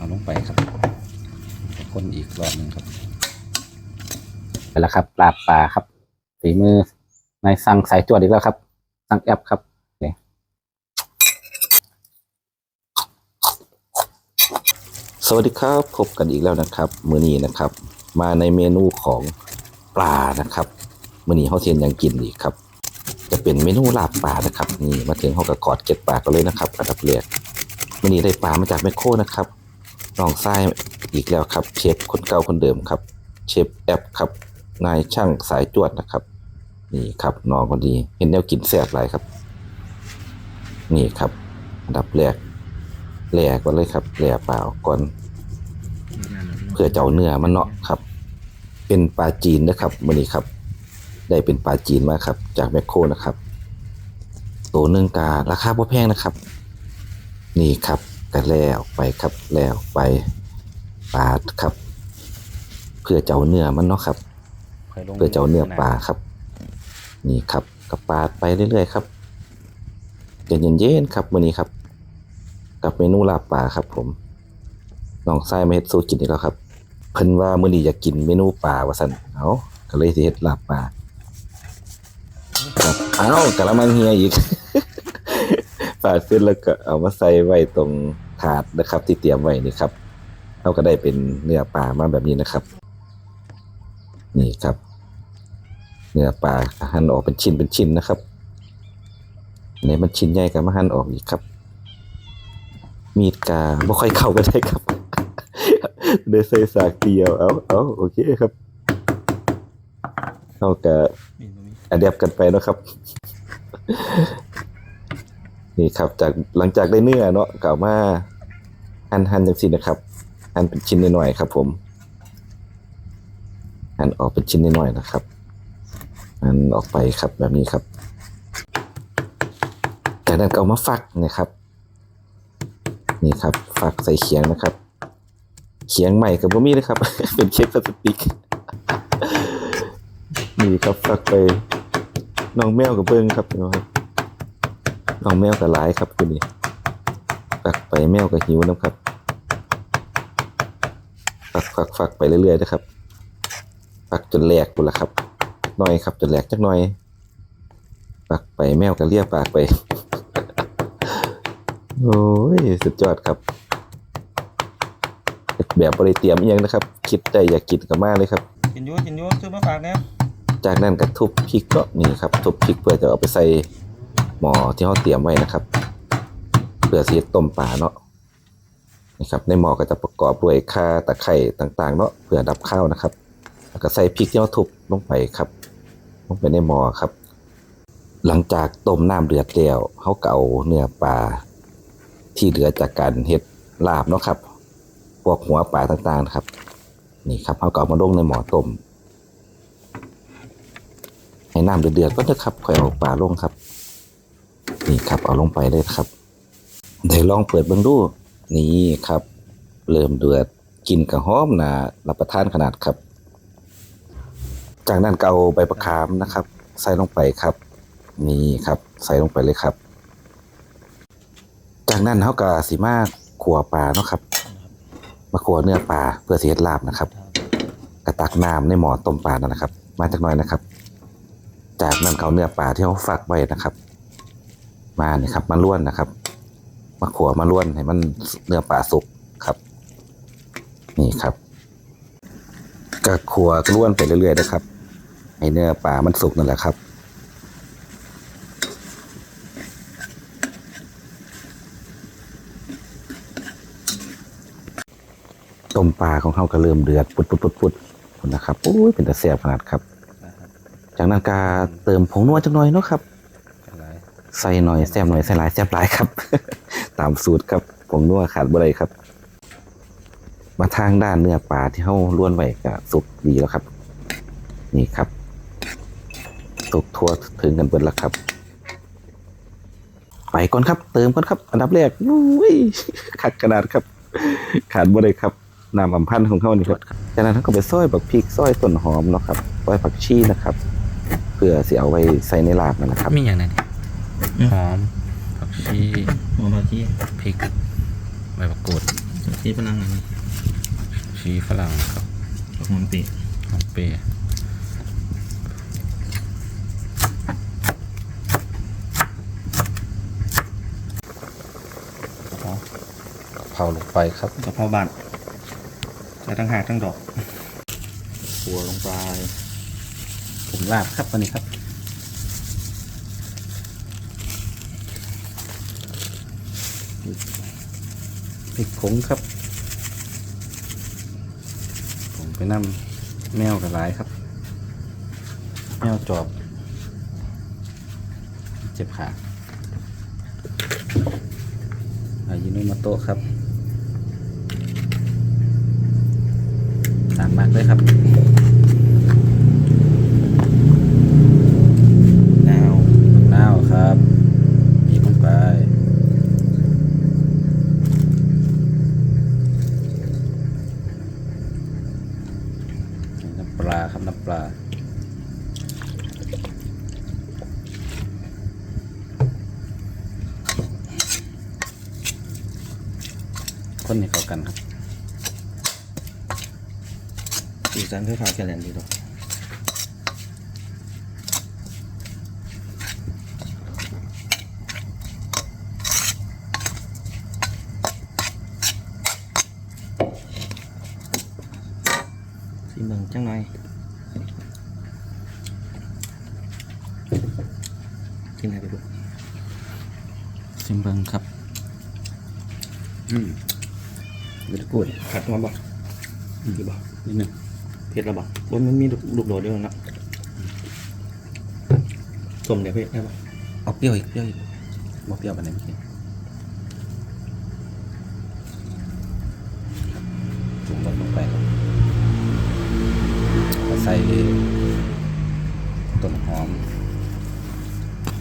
เอาลงไปครับคนอีกรอบหนึ่งครับไปแล้วครับลาบปลาครับฝีมือนายสั่งสายจวดอีกแล้วครับ สั่งแอปครับนี่สวัสดีครับพบกันอีกแล้วนะครับ มื้อนี้นะครับ มาในเมนูของปลานะครับมื้อนี้เขาเทียนยังกินอีกครับ จะเป็นเมนูลาบปลานะครับ นี่มาถึงเขาก็กอดเก็บปลากันเลยนะครับอันดับแรกมื้อนี้ได้ปลามาจากแมคโครนะครับ น้องทรายอีกแล้วครับ เชฟคนเก่าคนเดิมครับ เชฟแอปครับ นายช่างสายจวดนะครับ นี่ครับน้องคนดีเห็นแนวกินแซ่บหลายครับ นี่ครับอันดับแรกแหล่ก่อนเลยครับแหล่เปล่าก่อนเพื่อเจ้าเนื้อมันเนาะครับ เป็นปลาจีนนะครับมื้อนี้ครับ ได้เป็นปลาจีนมาครับ จากแมคโครนะครับ ตัวหนึ่งการาคาบ่แพงนะครับ นี่ครับ ก็แล้วไปครับแล้วไปปลาครับ เพื่อเจ้าเนื้อมันเนาะครับ เพื่อเจ้าเนื้อปลาครับ นี่ครับกับปลาไปเรื่อยๆครับเย็นๆครับมื้อนี้ครับ กับเมนูลาบปลาครับ ผมน้องทรายมาเฮ็ดสู้กินอีกแล้วครับ เพิ่นว่ามื้อนี้อยากกินเมนูปลาว่าซั่นเอาก็เลยสิเฮ็ดลาบปลาครับเอ้ากะละมังเฮียอีก ปาดเสร็จแล้วก็เอามาใส่ไว้ตรงถาดนะครับ ที่เตรียมไว้นี่ครับเราก็ได้เป็นเนื้อปลามาแบบนี้นะครับ นี่ครับ เนื้อปลาหั่นออกเป็นชิ้นเป็นชิ้นนะครับในมันชิ้นใหญ่ก็มาหั่นออกอีกครับ มีดกาไม่ค่อยเข้ากันได้ครับเดยวใส่สากเดียวเอาเอาโอเคครับเราก็อเดบกันไปเนาะครับ นี่ครับจากหลังจากได้เนื้อเนาะกล่าวมาหั่นหั่นจังสินะครับหั่นเป็นชิ้นน้อยๆครับ ผมหั่นออกเป็นชิ้นน้อยๆนะครับหั่นออกไปครับแบบนี้ครับ จากนั้นก็เอามาฟักนะครับ นี่ครับ ฟักใส่เขียงนะครับ เขียงใหม่กับบ่มีนะครับ เป็นเค้กพลาสติกนี่ครับฟักไปน้องแมวกับเบิ้งครับพี่น้องครับ น้องแมวกับหลายครับคุณนี่ฟักไปแมวกับหิวนะครับฟักฟักฟักไปเรื่อยๆนะครับฟักจนแหลกปุ่นละครับหน่อยครับจนแหลกจักหน่อยฟักไปแมวกับเลียปากไปโอ้ยสุดยอดครับแบบบริเตรียมอิหยังนะครับ คิดได้อยากกินกับมากเลยครับกินอยูกินอยูซื้อมาฝากเนี่ยจากนั้นก็ทุบพริกก็นี่ครับทุบพริกเพื่อจะเอาไปใส่ หม้อที่เขาเตรียมไว้นะครับเพื่อสีต้มปลาเนาะนี่ครับในหม้อก็จะประกอบด้วยข่าตะไคร่ต่างๆเนาะเพื่อดับข้าวนะครับแล้วก็ใส่พริกที่เขาทุบลงไปครับ ลงไปในหม้อครับ หลังจากต้มน้ำเดือดแล้วเขาก็เอาเนื้อปลาที่เหลือจากการเฮ็ดลาบเนาะครับพวกหัวปลาต่างๆครับ นี่ครับเขาก็เอามาลงในหม้อต้มให้น้ำเดือดๆก็จะครับค่อยเอาปลาลงครับ นี่ครับเอาลงไปเลยครับได้ลองเปิดเบิ่งดูนี่ครับ เริ่มเดือดกินกับหอมนะรับประทานขนาดครับ จากนั้นก็เอาใบประคามนะครับ ใส่ลงไปครับ นี่ครับ ใส่ลงไปเลยครับ จากนั้นเขาก็สีมาขัวปลาเนาะครับมาขัวเนื้อปลาเพื่อเสียลาบนะครับกระตักน้ำในหม้อต้มปลานั่นนะครับ มาจากหน่อยนะครับ จากนั้นเอาเนื้อปลาที่เขาฝักไว้นะครับ มาเนี่ยครับมาล้วนนะครับมาขัวมาล้วนให้มันเนื้อปลาสุกครับ นี่ครับก็ขัวล้วนไปเรื่อยๆนะครับให้เนื้อปลามันสุกนั่นแหละครับต้มปลาของเขาก็เริ่มเดือดปุดปุดปุดปุดนะครับโอ้ยเป็นแต่แซ่บขนาดครับ จากนั้นก็เติมผงนัวจักหน่อยเนาะครับ ใส่หน่อยแซ่บหน่อยใส่หลายแซ่บหลายครับ ตามสูตรครับผงนัวขาดบ่ได้ครับ มาทางด้านเนื้อปลาที่เขาล้วนไว้ก็สุกดีแล้วครับ นี่ครับสุกทั่วถึงกันเบิดแล้วครับ ไปก่อนครับ เติมก่อนครับ อันดับแรกอุ้ยขัดกระดาษครับ ขาดบ่ได้ครับน้ำอำพันธ์ของเขานี่ครับจากนั้นเขาก็ไปซอยบักพริกซอยต้นหอมเนาะครับซอยผักชีนะครับ เพื่อสิเอาไว้ใส่ในลาบนั่นนะครับมีอย่างไรเนี่ย หอมผักชีหมอมาที่พริกใบมะกรูดนี่พลังงานชีฝรั่งครับกับหอมปีหอมเปรย์เอากะเพราลงไปครับกะเพราบานใส่ทั้งหากทั้งดอกขัวลงไปผงลาบครับวันนี้ครับ พริกผงครับผมไปนำแมวกับหลายครับ แมวจอบ เจ็บขาอายิโนมาโตครับสามมากเลยครับ ดาว น้าวครับบีบลงไปน้ำปลาครับน้ำปลา คนให้เข้ากันครับสีสันคือขาวแกลนดีดอกสีเมืองจังหน่อยกินอะไรไปดูซิมเบิงครับ อืม เวลกูดขัดมาบ่ดีบ่นิดนึงเผ็ดแล้วบ่บนมันมีลูกโดดด้วยนะส้มเดี๋ยวพี่ได้บ่เอาเปรี้ยวอีกเปรี้ยวอีกบอกเปรี้ยวไปไหนเมื่อกี้จุ่มรสลงไปครับก็ใส่ต้นหอม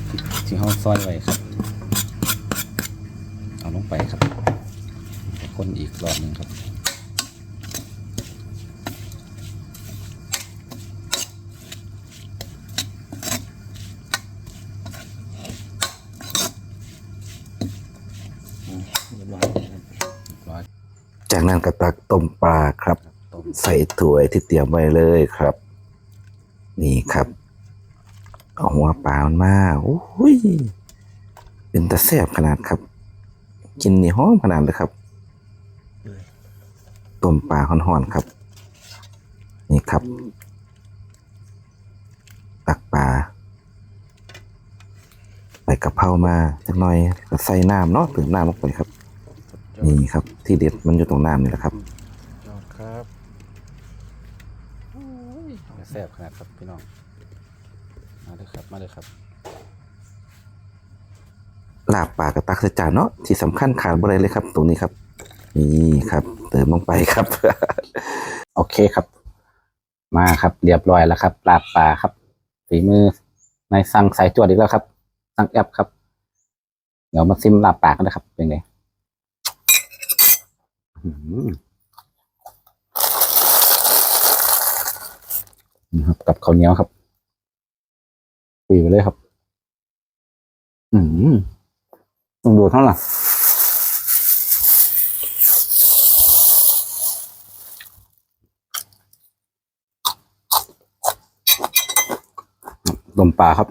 ที่ที่ห้องซอยไว้ครับ เอาลงไปครับ คนอีกรอบหนึ่งครับเรียบร้อยร้อยจากนั้นก็ตักต้มปลาครับต้มใส่ถ้วยที่เตรียมไว้เลยครับ นี่ครับเอาหัวปลามันมาโอ้ยเป็นตะแซ่บขนาดครับ กินนี่หอมขนาดเลยครับเลย ต้มปลาห่อนๆครับ นี่ครับ ตักปลาใส่กะเพรามาจักหน่อยก็ใส่น้ำเนาะถึงน้ำลงไปครับ นี่ครับ ที่เด็ดมันอยู่ตรงน้ำนี่แหละครับยอดครับแซ่บขนาดครับพี่น้อง มาเลยครับ มาเลยครับลาบปลากระตักใส่จานเนาะที่สำคัญขาดบ่ได้เลยครับ ตรงนี้ครับ นี่ครับ เติมลงไปครับ โอเคครับ มาครับ เรียบร้อยแล้วครับลาบปลาครับฝีมือนายสั่งสายจวดอีกแล้วครับ สั่งแอปครับ เดี๋ยวมาซิมลาบปลากันนะครับ เป็นไงอื้อหือนี่ครับกับข้าวเหนียวครับคุยไปเลยครับ อืมต้องดูเท่าไหร่ ลมปลาครับ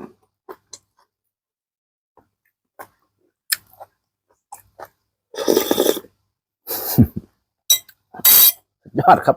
ยอดครับ